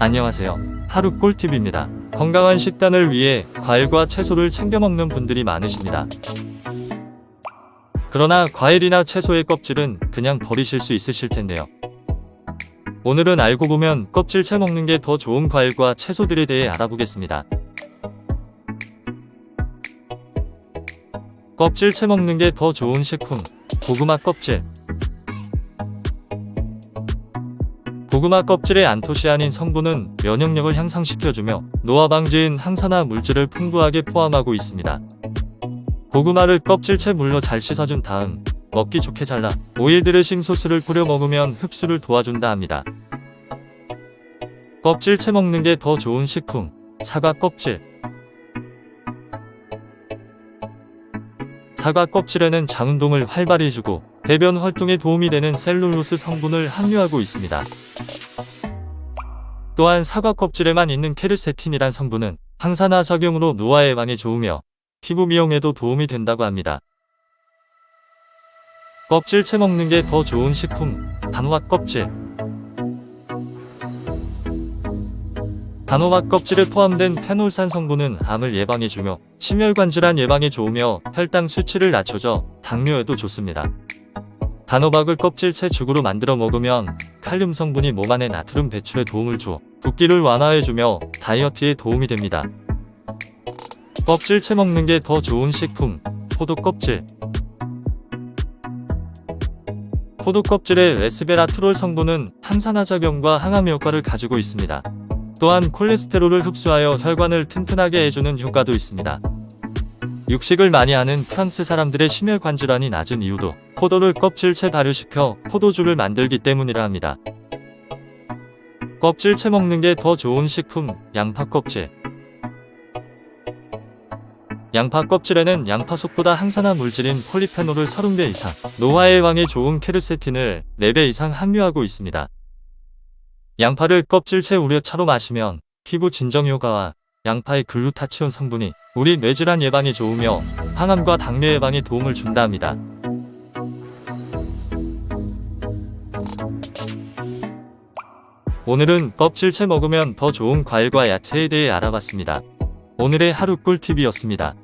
안녕하세요. 하루 꿀팁입니다. 건강한 식단을 위해 과일과 채소를 챙겨 먹는 분들이 많으십니다. 그러나 과일이나 채소의 껍질은 그냥 버리실 수 있으실 텐데요. 오늘은 알고 보면 껍질 채 먹는 게 더 좋은 과일과 채소들에 대해 알아보겠습니다. 껍질 채 먹는 게 더 좋은 식품. 고구마 껍질. 고구마 껍질의 안토시아닌 성분은 면역력을 향상시켜주며 노화 방지인 항산화 물질을 풍부하게 포함하고 있습니다. 고구마를 껍질채 물로 잘 씻어준 다음 먹기 좋게 잘라 오일 드레싱 소스를 뿌려 먹으면 흡수를 도와준다 합니다. 껍질채 먹는 게 더 좋은 식품. 사과 껍질. 사과 껍질에는 장 운동을 활발히 해주고 배변 활동에 도움이 되는 셀룰로스 성분을 함유하고 있습니다. 또한 사과 껍질에만 있는 케르세틴이란 성분은 항산화 작용으로 노화 예방에 좋으며 피부 미용에도 도움이 된다고 합니다. 껍질 채 먹는 게 더 좋은 식품, 단호박 껍질. 단호박 껍질에 포함된 페놀산 성분은 암을 예방해주며 심혈관 질환 예방에 좋으며 혈당 수치를 낮춰줘 당뇨에도 좋습니다. 단호박을 껍질채 죽으로 만들어 먹으면 칼륨 성분이 몸 안에 나트륨 배출에 도움을 줘 붓기를 완화해주며 다이어트에 도움이 됩니다. 껍질채 먹는 게 더 좋은 식품, 포도 껍질. 포도 껍질의 레스베라트롤 성분은 항산화 작용과 항암 효과를 가지고 있습니다. 또한 콜레스테롤을 흡수하여 혈관을 튼튼하게 해주는 효과도 있습니다. 육식을 많이 하는 프랑스 사람들의 심혈관 질환이 낮은 이유도 포도를 껍질채 발효시켜 포도주를 만들기 때문이라 합니다. 껍질채 먹는 게 더 좋은 식품, 양파 껍질. 양파 껍질에는 양파 속보다 항산화 물질인 폴리페놀을 30배 이상, 노화 예방에 좋은 케르세틴을 4배 이상 함유하고 있습니다. 양파를 껍질채 우려 차로 마시면 피부 진정 효과와 양파의 글루타치온 성분이 우리 뇌질환 예방에 좋으며 항암과 당뇨 예방에 도움을 준다 합니다. 오늘은 껍질채 먹으면 더 좋은 과일과 야채에 대해 알아봤습니다. 오늘의 하루 꿀팁이었습니다.